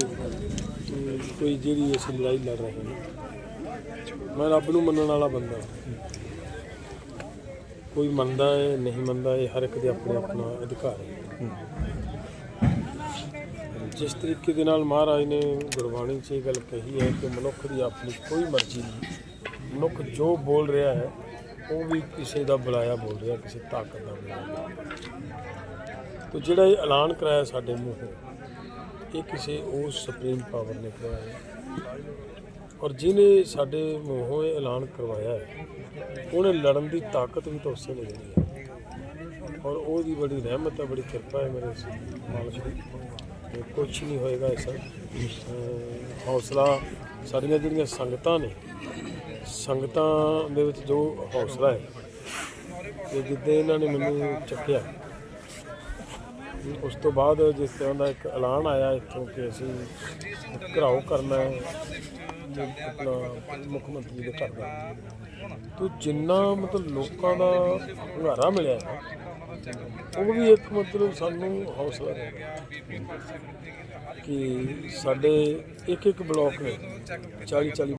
ਕਿ ਕੋਈ ਜਿਹੜੀ ਅਸੀਂ ਲੜਾਈ ਲੜ ਰਹੇ ਹਾਂ ਮੈਂ ਰੱਬ ਨੂੰ ਮੰਨਣ ਵਾਲਾ ਬੰਦਾ ਕੋਈ ਮੰਨਦਾ ਹੈ, ਨਹੀਂ ਮੰਨਦਾ, ਇਹ ਹਰ ਇੱਕ ਦੇ ਆਪਣੇ ਆਪਣਾ ਅਧਿਕਾਰ ਹੈ। ਜਿਸ ਤਰੀਕੇ ਦੇ ਨਾਲ ਮਹਾਰਾਜ ਨੇ ਗੁਰਬਾਣੀ 'ਚ ਇਹ ਗੱਲ ਕਹੀ ਹੈ ਕਿ ਮਨੁੱਖ ਦੀ ਆਪਣੀ ਕੋਈ ਮਰਜ਼ੀ ਨਹੀਂ। ਮਨੁੱਖ ਜੋ ਬੋਲ ਰਿਹਾ ਹੈ, ਉਹ ਵੀ ਕਿਸੇ ਦਾ ਬੁਲਾਇਆ ਬੋਲ ਰਿਹਾ, ਕਿਸੇ ਤਾਕਤ ਦਾ ਬੁਲਾਇਆ ਤੋ ਜਿਹੜਾ ਇਹ ਐਲਾਨ ਕਰਾਇਆ ਸਾਡੇ ਮੂੰਹੋਂ ਇਹ ਕਿਸੇ ਉਸ ਸੁਪਰੀਮ ਪਾਵਰ ਨੇ ਕਰਵਾਇਆ ਔਰ ਜਿਹਨੇ ਸਾਡੇ ਮੂੰਹੋਂ ਇਹ ਐਲਾਨ ਕਰਵਾਇਆ ਹੈ, ਉਹਨੇ ਲੜਨ ਦੀ ਤਾਕਤ ਵੀ ਤਾਂ ਉਸੇ ਨੇ ਦੇਣੀ ਹੈ। ਔਰ ਉਹਦੀ ਬੜੀ ਰਹਿਮਤ ਹੈ, ਬੜੀ ਕਿਰਪਾ ਹੈ ਮੇਰੇ ਮਾਲਕ ਦੀ। ਕੁਝ ਨਹੀਂ ਹੋਏਗਾ ਇਸ ਹੌਸਲਾ, ਸਾਡੀਆਂ ਜਿਹੜੀਆਂ ਸੰਗਤਾਂ ਨੇ, ਸੰਗਤਾਂ ਦੇ ਵਿੱਚ ਜੋ ਹੌਸਲਾ ਹੈ ਤੇ ਜਿੱਦਾਂ ਇਹਨਾਂ ਨੇ ਮੈਨੂੰ ਚੱਕਿਆ ਉਸ ਤੋਂ ਬਾਅਦ ਜਿਸ ਤਰ੍ਹਾਂ ਦਾ ਇੱਕ ਐਲਾਨ ਆਇਆ ਇੱਥੋਂ ਕਿ ਅਸੀਂ ਘਰਾਓ ਕਰਨਾ ਹੈ ਤੇ ਆਪਣਾ ਮੁੱਖ ਮੰਤਰੀ ਦੇ ਘਰ ਦਾ। ਤੋ ਜਿੰਨਾ ਮਤਲਬ ਲੋਕਾਂ ਦਾ ਹੁੰਗਾਰਾ ਮਿਲਿਆ ਹੈ, ਉਹ ਵੀ ਇੱਕ ਮਤਲਬ ਸਾਨੂੰ ਹੌਸਲਾ ਦੇ ਕਿ ਸਾਡੇ ਇੱਕ ਇੱਕ ਬਲਾਕ ਨੇ 40 40